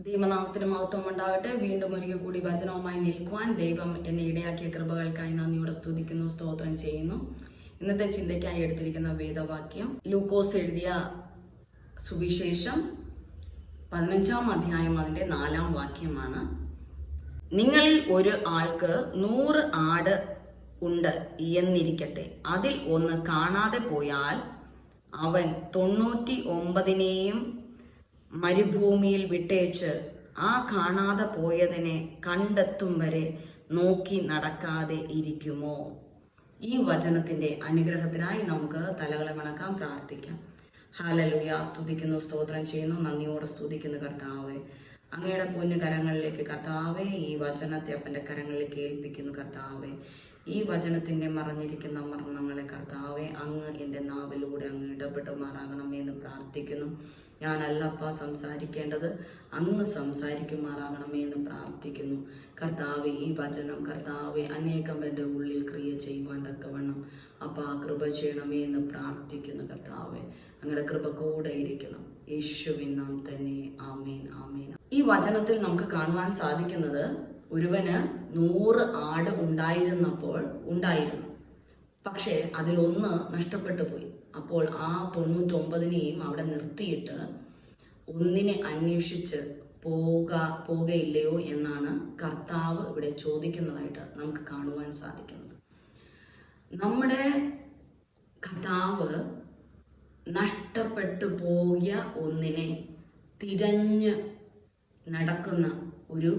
ദൈവനാമത്തിന് മഹത്വം ഉണ്ടാകട്ടെ. വീണ്ടും ഒരിക്കൽ കൂടി വചനവുമായി നിൽക്കുവാൻ ദൈവം എന്നെ ഇടയാക്കിയ കൃപകൾക്കായി നന്ദിയോടെ സ്തുതിക്കുന്നു സ്തോത്രം ചെയ്യുന്നു. ഇന്നത്തെ ചിന്തയ്ക്കായി എടുത്തിരിക്കുന്ന വേദവാക്യം ലൂക്കോസ് എഴുതിയ സുവിശേഷം പതിനഞ്ചാം അധ്യായം അതിന്റെ നാലാം വാക്യമാണ്. നിങ്ങളിൽ ഒരു ആൾക്ക് നൂറ് ആട് ഉണ്ട് എന്നിരിക്കട്ടെ. അതിൽ ഒന്ന് കാണാതെ പോയാൽ അവൻ തൊണ്ണൂറ്റി ഒമ്പതിനെയും മരുഭൂമിയിൽ വിട്ടേച്ച് ആ കാണാതെ പോയതിനെ കണ്ടെത്തും വരെ നോക്കി നടക്കാതെ ഇരിക്കുമോ? ഈ വചനത്തിന്റെ അനുഗ്രഹത്തിനായി നമുക്ക് തലകളെ വണക്കാം പ്രാർത്ഥിക്കാം. ഹാലലുയ സ്തുതിക്കുന്നു സ്തോത്രം ചെയ്യുന്നു നന്ദിയോടെ സ്തുതിക്കുന്നു കർത്താവെ. അങ്ങയുടെ പൊന്നു കരങ്ങളിലേക്ക് കർത്താവെ ഈ വചനത്തെ അപ്പന്റെ കരങ്ങളിലേക്ക് ഏൽപ്പിക്കുന്നു കർത്താവെ. ഈ വചനത്തിന്റെ മറഞ്ഞിരിക്കുന്ന മർമ്മങ്ങളെ കർത്താവെ അങ്ങ് എന്റെ നാവിലൂടെ അങ്ങ് ഇടപെട്ടുമാറാകണമേ എന്ന് പ്രാർത്ഥിക്കുന്നു. ഞാനല്ലപ്പ സംസാരിക്കേണ്ടത്. അങ്ങ് സംസാരിക്കുമാറാകണമേ എന്ന് പ്രാർത്ഥിക്കുന്നു. കർത്താവെ ഈ വചനം കർത്താവെ അനേകം എന്റെ ഉള്ളിൽ ക്രിയ ചെയ്യുവാൻ തക്കവണ്ണം അപ്പ കൃപ ചെയ്യണമേ എന്ന് പ്രാർത്ഥിക്കുന്നു കർത്താവെ. അങ്ങയുടെ കൃപ കൂടെ ഇരിക്കണം. യേശുവിൻ നാം തന്നെ. ആമേൻ ആമേൻ. ഈ വചനത്തിൽ നമുക്ക് കാണുവാൻ സാധിക്കുന്നത് ഒരുവന് നൂറ് ആട് ഉണ്ടായിരുന്നപ്പോൾ ഉണ്ടായിരുന്നു. പക്ഷേ അതിലൊന്ന് നഷ്ടപ്പെട്ടു പോയി. അപ്പോൾ ആ തൊണ്ണൂറ്റൊമ്പതിനെയും അവിടെ നിർത്തിയിട്ട് ഒന്നിനെ അന്വേഷിച്ച് പോക പോകയില്ലയോ എന്നാണ് കർത്താവ് ഇവിടെ ചോദിക്കുന്നതായിട്ട് നമുക്ക് കാണുവാൻ സാധിക്കുന്നത്. നമ്മുടെ കർത്താവ് നഷ്ടപ്പെട്ടു പോയ ഒന്നിനെ തിരഞ്ഞ് നടക്കുന്ന ഒരു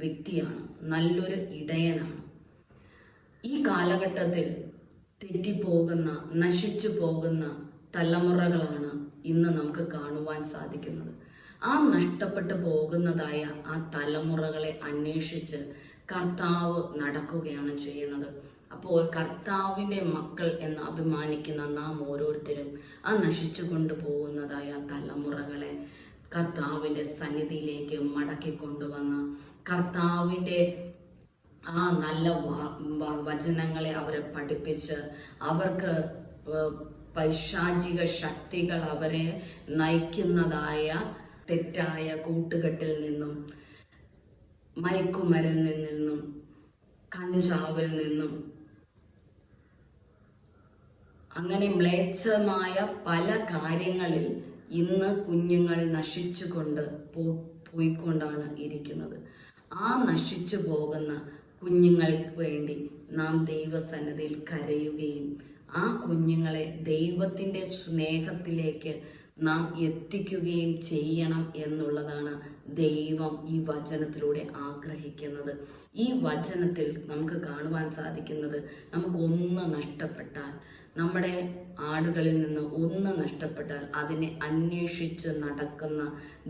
വ്യക്തിയാണ് നല്ലൊരു ഇടയനാണ്. ഈ കാലഘട്ടത്തിൽ തെറ്റിപ്പോകുന്ന നശിച്ചു പോകുന്ന തലമുറകളാണ് ഇന്ന് നമുക്ക് കാണുവാൻ സാധിക്കുന്നത്. ആ നഷ്ടപ്പെട്ടു പോകുന്നതായ ആ തലമുറകളെ അന്വേഷിച്ച് കർത്താവ് നടക്കുകയാണ് ചെയ്യുന്നത്. അപ്പോൾ കർത്താവിന്റെ മക്കൾ എന്ന് അഭിമാനിക്കുന്ന നാം ഓരോരുത്തരും ആ നശിച്ചു കൊണ്ടുപോകുന്നതായ തലമുറകളെ കർത്താവിന്റെ സന്നിധിയിലേക്ക് മടക്കി കൊണ്ടുവന്ന് കർത്താവിന്റെ ആ നല്ല വചനങ്ങളെ അവരെ പഠിപ്പിച്ച് അവർക്ക് പൈശാചിക ശക്തികൾ അവരെ നയിക്കുന്നതായ തെറ്റായ കൂട്ടുകെട്ടിൽ നിന്നും മയക്കുമരുന്നിൽ നിന്നും കഞ്ചാവിൽ നിന്നും അങ്ങനെ മ്ലേച്ഛമായ പല കാര്യങ്ങളിൽ ഇന്ന് കുഞ്ഞുങ്ങൾ നശിച്ചുകൊണ്ട് പോയിക്കൊണ്ടാണ് ഇരിക്കുന്നത്. ആ നശിച്ചു പോകുന്ന കുഞ്ഞുങ്ങൾക്ക് വേണ്ടി നാം ദൈവസന്നതിയിൽ കരയുകയും ആ കുഞ്ഞുങ്ങളെ ദൈവത്തിന്റെ സ്നേഹത്തിലേക്ക് നാം എത്തിക്കുകയും ചെയ്യണം എന്നുള്ളതാണ് ദൈവം ഈ വചനത്തിലൂടെ ആഗ്രഹിക്കുന്നത്. ഈ വചനത്തിൽ നമുക്ക് കാണുവാൻ സാധിക്കുന്നത് നമുക്കൊന്ന് നഷ്ടപ്പെട്ടാൽ നമ്മുടെ ആടുകളിൽ നിന്ന് ഒന്ന് നഷ്ടപ്പെട്ടാൽ അതിനെ അന്വേഷിച്ച് നടക്കുന്ന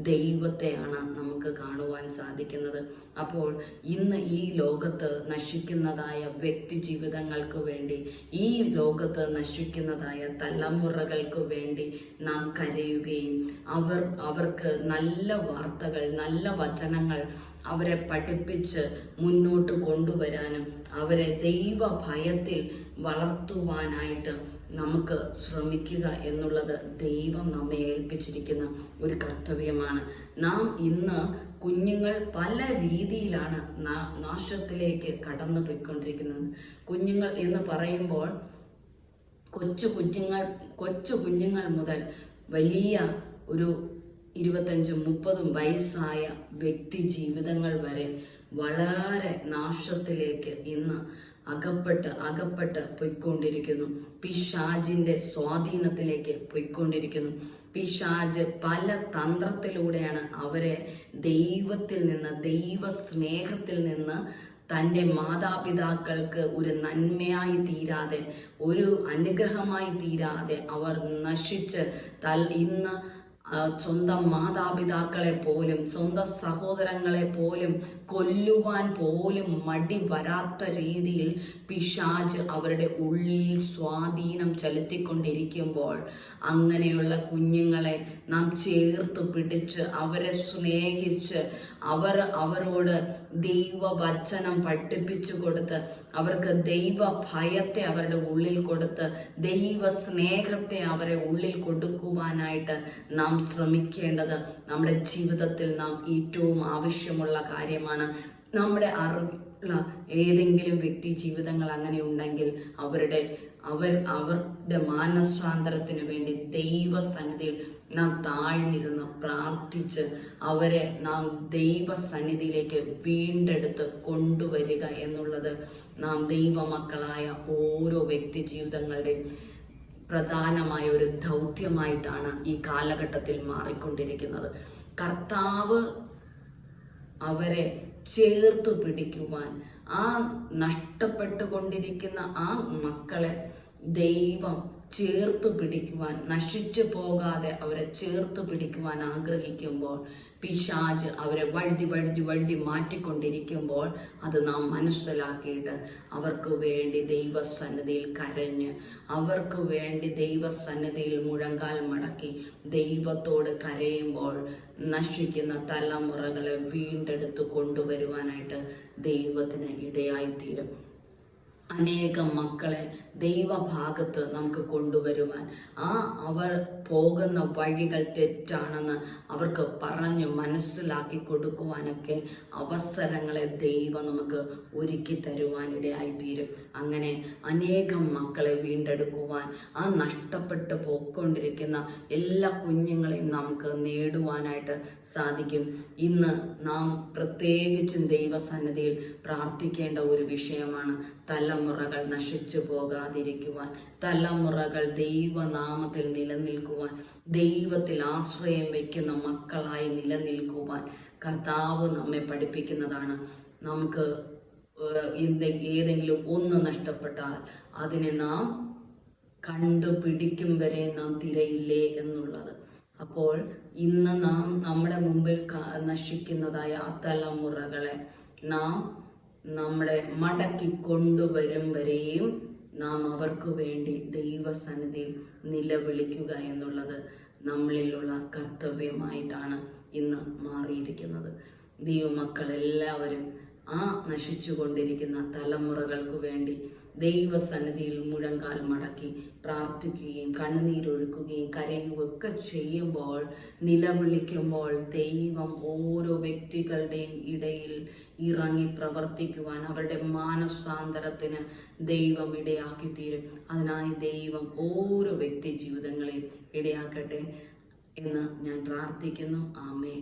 ദൈവത്തെയാണ് നമുക്ക് കാണുവാൻ സാധിക്കുന്നത്. അപ്പോൾ ഇന്ന് ഈ ലോകത്ത് നശിക്കുന്നതായ വ്യക്തി ജീവിതങ്ങൾക്ക് വേണ്ടി ഈ ലോകത്ത് നശിക്കുന്നതായ തലമുറകൾക്ക് വേണ്ടി നാം കരയുകയും അവർ അവർക്ക് നല്ല വാർത്തകൾ നല്ല വചനങ്ങൾ അവരെ പഠിപ്പിച്ച് മുന്നോട്ട് കൊണ്ടുവരാനും അവരെ ദൈവ ഭയത്തിൽ വളർത്തുവാനായിട്ട് നമുക്ക് ശ്രമിക്കുക എന്നുള്ളത് ദൈവം നമ്മെ ഏൽപ്പിച്ചിരിക്കുന്ന ഒരു കർത്തവ്യമാണ്. നാം ഇന്ന് കുഞ്ഞുങ്ങൾ പല രീതിയിലാണ് നാശത്തിലേക്ക് കടന്നു പോയിക്കൊണ്ടിരിക്കുന്നത്. കുഞ്ഞുങ്ങൾ എന്ന് പറയുമ്പോൾ കൊച്ചു കുഞ്ഞുങ്ങൾ കൊച്ചു കുഞ്ഞുങ്ങൾ മുതൽ വലിയ ഒരു ഇരുപത്തഞ്ചും മുപ്പതും വയസ്സായ വ്യക്തി ജീവിതങ്ങൾ വരെ വളരെ നാശത്തിലേക്ക് ഇന്ന് അകപ്പെട്ട് അകപ്പെട്ട് പൊയ്ക്കൊണ്ടിരിക്കുന്നു. പിശാജിന്റെ സ്വാധീനത്തിലേക്ക് പൊയ്ക്കൊണ്ടിരിക്കുന്നു. പിശാജ് പല തന്ത്രത്തിലൂടെയാണ് അവരെ ദൈവത്തിൽ നിന്ന് ദൈവ സ്നേഹത്തിൽ നിന്ന് തന്റെ മാതാപിതാക്കൾക്ക് ഒരു നന്മയായി തീരാതെ ഒരു അനുഗ്രഹമായി തീരാതെ അവർ നശിച്ച് തൽ ഇന്ന് സ്വന്തം മാതാപിതാക്കളെ പോലും സ്വന്തം സഹോദരങ്ങളെ പോലും കൊല്ലുവാൻ പോലും മടി വരാത്ത രീതിയിൽ പിശാജ് അവരുടെ ഉള്ളിൽ സ്വാധീനം ചെലുത്തിക്കൊണ്ടിരിക്കുമ്പോൾ അങ്ങനെയുള്ള കുഞ്ഞുങ്ങളെ നാം ചേർത്ത് പിടിച്ച് അവരെ സ്നേഹിച്ച് അവർ അവരോട് ദൈവവചനം പഠിപ്പിച്ചു കൊടുത്ത് അവർക്ക് ദൈവ ഭയത്തെ അവരുടെ ഉള്ളിൽ കൊടുത്ത് ദൈവ സ്നേഹത്തെ അവരെ ഉള്ളിൽ കൊടുക്കുവാനായിട്ട് നാം ശ്രമിക്കേണ്ടത് നമ്മുടെ ജീവിതത്തിൽ നാം ഏറ്റവും ആവശ്യമുള്ള കാര്യമാണ്. നമ്മുടെ അറിവുള്ള ഏതെങ്കിലും വ്യക്തി ജീവിതങ്ങൾ അങ്ങനെ ഉണ്ടെങ്കിൽ അവരുടെ അവർ അവരുടെ മാനസാന്തരത്തിന് വേണ്ടി ദൈവസന്നിധിയിൽ നാം താഴ്ന്നിരുന്ന് പ്രാർത്ഥിച്ച് അവരെ നാം ദൈവസന്നിധിയിലേക്ക് വീണ്ടെടുത്ത് കൊണ്ടുവരിക എന്നുള്ളത് നാം ദൈവമക്കളായ ഓരോ വ്യക്തി ജീവിതങ്ങളുടെയും പ്രധാനമായ ഒരു ദൗത്യമായിട്ടാണ് ഈ കാലഘട്ടത്തിൽ മാറിക്കൊണ്ടിരിക്കുന്നത്. കർത്താവ് അവരെ ചേർത്ത് പിടിക്കുവാൻ ആ നഷ്ടപ്പെട്ടുകൊണ്ടിരിക്കുന്ന ആ മക്കളെ ദൈവം ചേർത്ത് പിടിക്കുവാൻ നശിച്ചു പോകാതെ അവരെ ചേർത്ത് പിടിക്കുവാൻ ആഗ്രഹിക്കുമ്പോൾ പിശാജ് അവരെ വഴുതി വഴുതി വഴുതി മാറ്റിക്കൊണ്ടിരിക്കുമ്പോൾ അത് നാം മനസ്സിലാക്കിയിട്ട് അവർക്ക് വേണ്ടി ദൈവസന്നിധിയിൽ കരഞ്ഞ് അവർക്ക് വേണ്ടി ദൈവസന്നിധിയിൽ മുഴങ്കാൽ മടക്കി ദൈവത്തോട് കരയുമ്പോൾ നശിക്കുന്ന തലമുറകളെ വീണ്ടെടുത്ത് കൊണ്ടുവരുവാനായിട്ട് ദൈവത്തിന് ഇടയായിത്തീരും. അനേകം മക്കളെ ദൈവഭാഗത്ത് നമുക്ക് കൊണ്ടുവരുവാൻ. ആ അവർ പോകുന്ന വഴികൾ തെറ്റാണെന്ന് അവർക്ക് പറഞ്ഞു മനസ്സിലാക്കി കൊടുക്കുവാനൊക്കെ അവസരങ്ങളെ ദൈവം നമുക്ക് ഒരുക്കി തരുവാനിടയായിത്തീരും. അങ്ങനെ അനേകം മക്കളെ വീണ്ടെടുക്കുവാൻ ആ നഷ്ടപ്പെട്ട് പോയിക്കൊണ്ടിരിക്കുന്ന എല്ലാ കുഞ്ഞുങ്ങളെയും നമുക്ക് നേടുവാനായിട്ട് സാധിക്കും. ഇന്ന് നാം പ്രത്യേകിച്ചും ദൈവസന്നിധിയിൽ പ്രാർത്ഥിക്കേണ്ട ഒരു വിഷയമാണ് തലമുറകൾ നശിച്ചു പോകാതിരിക്കുവാൻ തലമുറകൾ ദൈവനാമത്തിൽ നിലനിൽക്കുവാൻ ദൈവത്തിൽ ആശ്രയം വയ്ക്കുന്ന മക്കളായി നിലനിൽക്കുവാൻ കർത്താവ് നമ്മെ പഠിപ്പിക്കുന്നതാണ്. നമുക്ക് എന്തെ- ഏതെങ്കിലും ഒന്ന് നഷ്ടപ്പെട്ടാൽ അതിനെ നാം കണ്ടുപിടിക്കും വരെ നാം തിരയില്ലേ എന്നുള്ളത്. അപ്പോൾ ഇന്ന് നാം നമ്മുടെ മുമ്പിൽ നശിക്കുന്നതായ ആ തലമുറകളെ നാം നമ്മുടെ മടക്കി കൊണ്ടുവരും വരെയും നാം അവർക്ക് വേണ്ടി ദൈവസന്നിധി നിലവിളിക്കുക എന്നുള്ളത് നമ്മളിലുള്ള കർത്തവ്യമായിട്ടാണ് ഇന്ന് മാറിയിരിക്കുന്നത്. ദൈവമക്കൾ എല്ലാവരും ആ നശിച്ചുകൊണ്ടിരിക്കുന്ന തലമുറകൾക്കു വേണ്ടി ദൈവസന്നിധിയിൽ മുഴങ്കാൽ മടക്കി പ്രാർത്ഥിക്കുകയും കണ്ണുനീരൊഴുക്കുകയും കരയുകയൊക്കെ ചെയ്യുമ്പോൾ നിലവിളിക്കുമ്പോൾ ദൈവം ഓരോ വ്യക്തികളുടെയും ഇടയിൽ ഇറങ്ങി പ്രവർത്തിക്കുവാൻ അവരുടെ മാനസാന്തരത്തിന് ദൈവം ഇടയാക്കി തീരും അതിനായി ദൈവം ഓരോ വ്യക്തി ജീവിതങ്ങളെയും ഇടയാക്കട്ടെ എന്ന് ഞാൻ പ്രാർത്ഥിക്കുന്നു. ആമേ